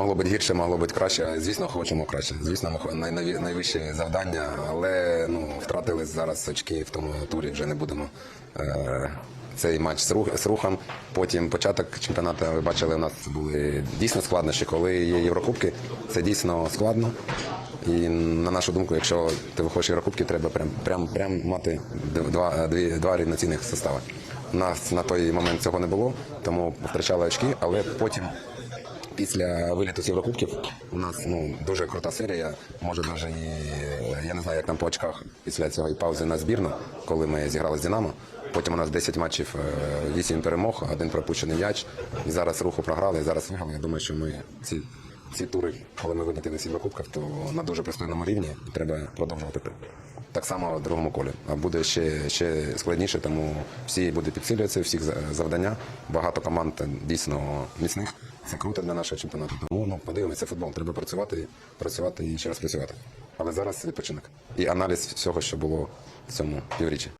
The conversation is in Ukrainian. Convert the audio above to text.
Могло бути гірше, могло бути краще. Звісно, хочемо краще. Звісно, ми хо- най- най- найвищі завдання, але ну втратили зараз очки в тому турі. Вже не будемо. Е, цей матч з, рух, з рухом. Потім початок чемпіонату. Ви бачили, у нас були дійсно складнощі. Коли є Єврокубки, це дійсно складно. І на нашу думку, якщо ти виходиш Єврокубки, треба прям, прям, прям мати два, дві, два рівноцінних состави. Нас на той момент цього не було, тому втрачали очки, але потім після виліту з Єврокубків у нас ну дуже крута серія. Може даже і я не знаю, як там по очках після цього і паузи на збірну, коли ми зіграли з Динамо. Потім у нас 10 матчів, 8 перемог, один пропущений м'яч. І зараз руху програли, і зараз виграли. Я думаю, що ми ці, ці тури, коли ми вилетіли з Єврокубків, то на дуже пристойному рівні треба продовжувати. Так само в другому колі. А буде ще, ще складніше, тому всі будуть підсилюватися, всіх завдання. Багато команд дійсно міцних. Це круто для нашого чемпіонату. Тому ну, подивимося футбол. Треба працювати, працювати і ще раз працювати. Але зараз відпочинок. І аналіз всього, що було в цьому півріччі.